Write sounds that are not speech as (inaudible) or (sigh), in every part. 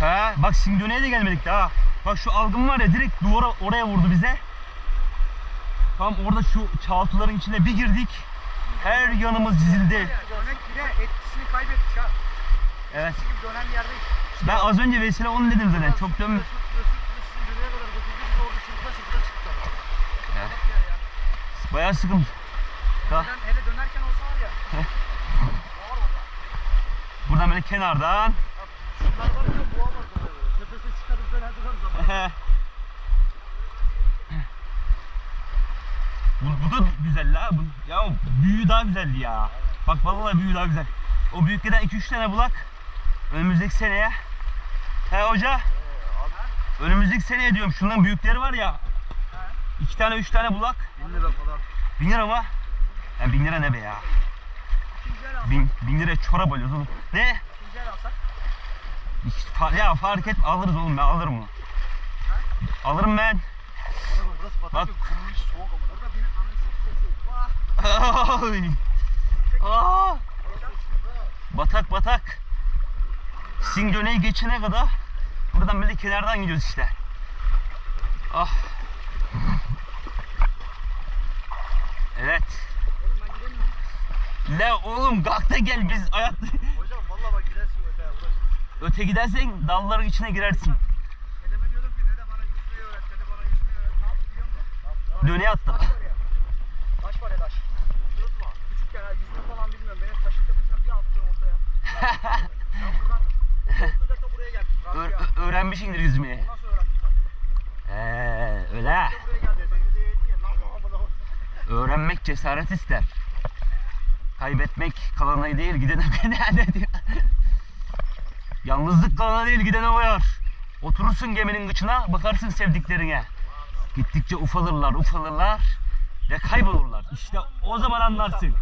He, bak Singöne'ye de gelmedik daha. Bak şu algın var ya direkt duvara oraya vurdu bize. Tam orada şu çaltıların içine bir girdik. Her yanımız dizildi. Dönek bile etkisini kaybetmiş ha. Evet. Gibi dönen yerdeyiz. Ben az önce Vesile onu dedim zaten. Çok ya. Bayağı sıkıntı. Daha- hele dönerken olsa var ya. (laughs) Buradan böyle kenardan. Şunlar var ya boğa var burada. Tepesine çıkarız dönerdi var zaman. bu, bu da güzel la. Bu, ya büyüğü daha güzeldi ya. Bak vallahi büyüğü daha güzel. O büyüklerden 2-3 tane bulak. Önümüzdeki seneye. He hoca. Önümüzdeki seneye diyorum şunların büyükleri var ya. 2 tane 3 tane bulak. 1000 lira falan. 1000 lira mı? Yani 1000 lira ne be ya? 1000, 1000 liraya çorap alıyoruz oğlum. Ne? İkinci el alsak. Ya fark et alırız oğlum ben alırım onu. Alırım ben. Burası (laughs) batak batak batak. Singöne'yi geçene kadar buradan böyle kenardan gidiyoruz işte. Ah. Evet. Oğlum ben gidemiyorum. La oğlum kalk da gel biz ayak Hocam valla bak gidersin öte uğraş. Öte gidersen dalların içine girersin. Dedeme diyordum ki dede bana yüzmeyi öğret, dede bana yüzmeyi öğret. Ne yaptı biliyor musun? Döne attı. Taş var ya. Taş var ya taş. Unutma. Küçükken ha, yüzme falan bilmiyorum. Beni taşın tepesinden bir attı ortaya. (laughs) Ben buradan korkuyla da buraya geldim. Ö- öğrenmişsindir yüzmeyi. Nasıl öğrendim tabii. Ee, öyle. Beni. Öğrenmek cesaret ister. Kaybetmek kalana değil gidene (laughs) ne diyor. Yalnızlık kalana değil gidene uyar. Oturursun geminin kıçına bakarsın sevdiklerine. Gittikçe ufalırlar ufalırlar ve kaybolurlar. İşte o zaman anlarsın.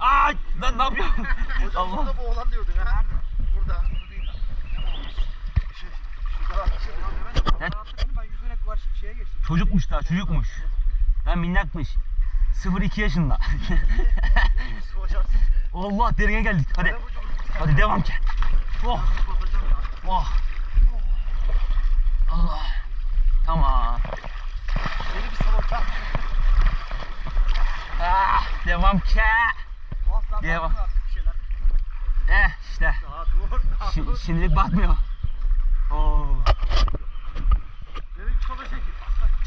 Ay lan ne yapıyorsun? Hocam Allah. burada bu oğlan diyordun ha. Nerede? Burada. Şey, ben. Çocukmuş daha çocukmuş. Lan minnakmış. 0-2 yaşında. (laughs) Allah derine geldik. Hadi. Hadi devam ki. Oh. Oh. Allah. Tamam. Yeni bir salon. Ha. Ah, devam artık bir şeyler. Eh işte. Daha dur. Daha Şi- dur. şimdilik batmıyor. Oo. Yeni bir sola çekil.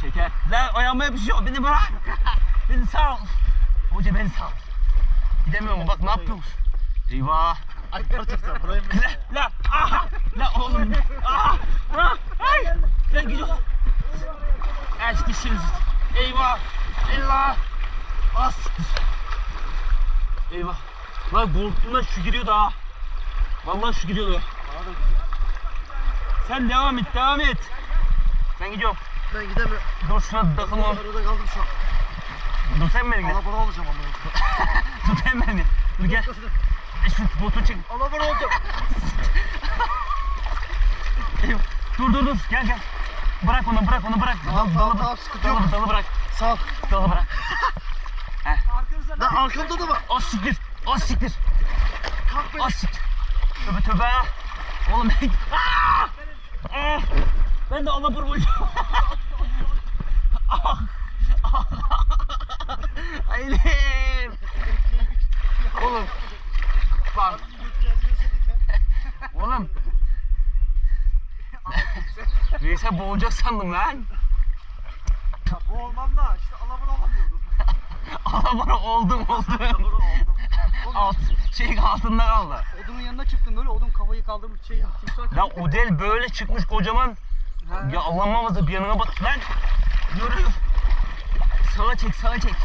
Çeker. Lan ayağıma yapışıyor. Beni bırak. beni sal. Hoca beni sal. Gidemiyorum bak ne yapıyoruz? Eyvah. Ay parçası burayı mı? La la ah la oğlum ah ah ay ben gidiyorum. Aç dişimiz. Eyvah. Eyvah. As. Eyvah. Lan korktuğumdan şu giriyordu ha. Vallahi şu gidiyordu. Gidiyor. Sen devam et, devam et. Ben gidiyorum. Ben gidemiyorum. Dur şuna takılma. Arada kaldım şu an. Dur sen beni. Alabora olacağım ama. (laughs) Dur sen beni. Dur gel. Şu botu çek. Olacağım. Eyvah. Dur dur dur. Gel gel. Bırak onu, bırak onu, bırak. Dal- tamam, dalı, tamam, sıkıntı yok. dalı, dalı bırak. Sağ ol. Dalı bırak. (laughs) Arkanızda Lan arkamda da mı? O siktir. O siktir. Kalk beni. O siktir. Tövbe tövbe. Oğlum ben... Aa! (laughs) Ah! Ben de alabur vuracağım. (laughs) ah! Ah! Elim. Oğlum. Bak. Oğlum. Neyse boğulacak sandım lan. Ya bu olmam da işte alabora olamıyordum. (laughs) Alabur oldum oldum. Alabora. Alt, şeyin altında kaldı. Odunun yanına çıktım böyle odun kafayı kaldırmış şey timsah. La o del böyle çıkmış kocaman. Ha. Ya Allah muhafaza bir yanına bak lan. Yürü. Sağa çek sağa çek.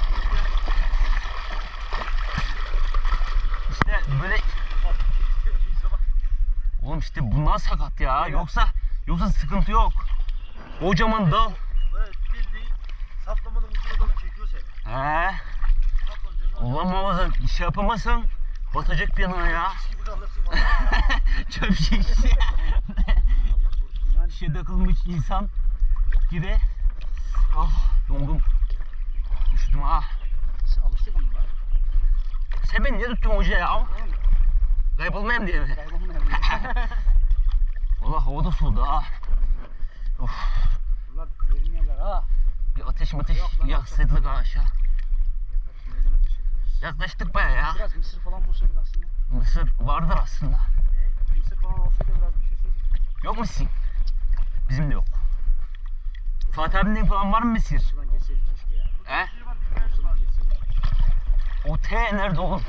İşte böyle (laughs) Oğlum işte bundan sakat ya. Yoksa yoksa sıkıntı yok. Kocaman dal. Böyle bildiğin saplamanın ucuna doğru çekiyor seni. He. Allah muhafaza şey yapamazsan batacak bir yanına ya. Gibi kalırsın. Çöp. Şişe takılmış insan gibi. Ah dondum. Üşüdüm ha. Alıştık ama ben. Sen beni niye tuttun hoca ya? Kaybolmayayım diye mi? (laughs) kaybolmayalım. Allah havada soğudu ha. Of. Bunlar derin yerler ha. Bir ateş lan, yaksaydık ha aşağı. Ateş. Yaklaştık baya ya. Biraz mısır falan bulsaydık aslında. Mısır vardır aslında. Mısır falan olsaydı biraz bir şey söyledik. Yok sizin? Bizim de yok. Fatih abinin falan var mı mısır? Şuradan geçseydik keşke ya. He? Şuradan geçseydik. O T nerede oğlum?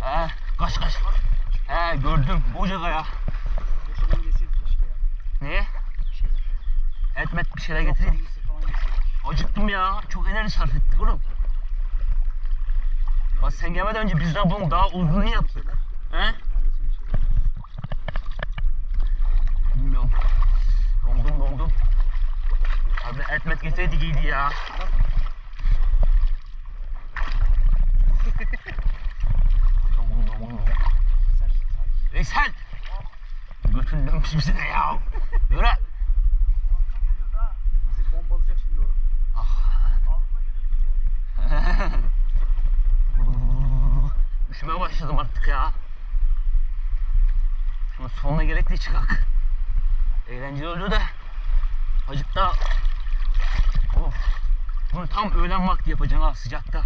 He? Kaç kaç. He gördüm. Koca kaya. Şuradan geçseydik keşke ya. Niye? Bir şeyler. Etmet bir şeyler getireydik. Acıktım ya. Çok enerji sarf ettik oğlum. Bak sen gelmeden önce biz daha bunun daha uzununu yaptık. He? Şeyler? Bilmiyorum. Dondum dondum. Abi etmet getirseydik iyiydi ya. Dondum dondum. Veysel! Götün dönmüş bize de ya. Yürü. Bizi bombalayacak şimdi o. Üşümeye başladım artık ya. Şunun de çıkak. Eğlenceli oldu da. Acık da. Of. Bunu tam öğlen vakti yapacağım ha sıcakta.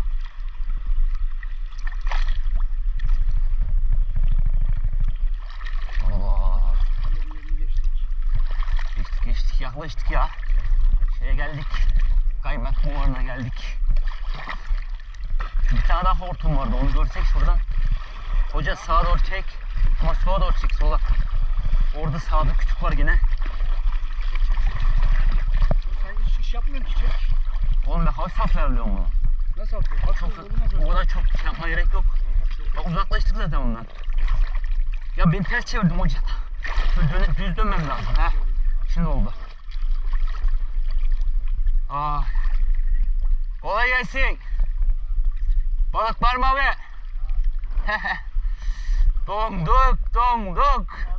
Geçtik. Geçtik yaklaştık ya. Şeye geldik. Kaymak buharına geldik. Bir tane daha hortum vardı onu görsek şuradan. Hoca sağa doğru çek. Ama sola doğru çek sola. Orada sağda küçük var yine. Çek çek çek sen hiç iş yapmıyorsun ki çek. Oğlum ben hafif hafif ayarlıyorum bunu. Nasıl atıyor? Hafif Çok, olmaz o kadar çok şey yapmaya gerek yok. Ya uzaklaştık zaten ondan. Ya ben ters çevirdim hoca. Şöyle döne- düz dönmem lazım. ha. Şimdi oldu. Ah. Kolay gelsin. Balık var mı abi? (laughs) donduk, donduk.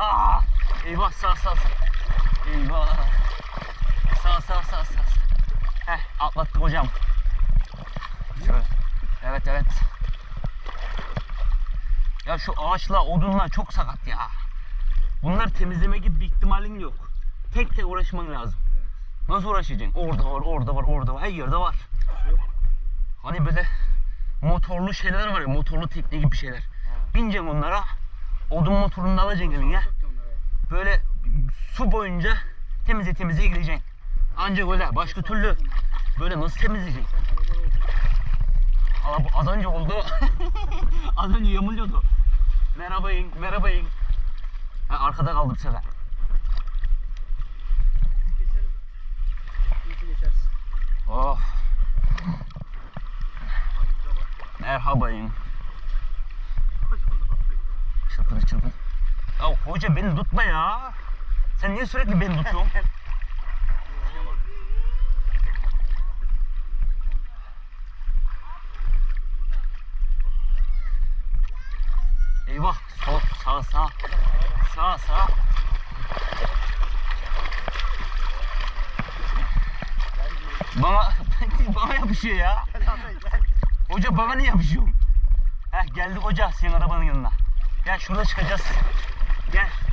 Ah. Eyvah sağ sağ sağ. Eyvah. Sağ sağ sağ sağ. Heh atlattık hocam. Şöyle. Evet evet. Ya şu ağaçla odunla çok sakat ya. Bunları temizleme gibi bir ihtimalin yok. Tek tek uğraşman lazım. Nasıl uğraşacaksın? Orada var, orada var, orada var. Her yerde var. Şey. Hani böyle motorlu şeyler var ya, motorlu tekne gibi şeyler. Bineceksin onlara. Odun motorunu da alacaksın eline. Böyle su boyunca temizle temizle gideceksin. Ancak öyle. Başka türlü böyle nasıl temizleyeceksin? Bu az önce oldu. (laughs) az önce yamuluyordu. Merhabayın, merhabayın. Ha, arkada kaldı bu sefer. Geçeriz. Keyifli geçersin. Çılgın çılgın. Ya hoca beni tutma ya. Sen niye sürekli beni tutuyorsun? Eyvah. Sol, sağ, sağ. Sağ, sağ. Bana, (laughs) bana yapışıyor ya. Hoca bana niye yapışıyorsun? Heh geldik hoca senin arabanın yanına. Gel şurada çıkacağız. Gel.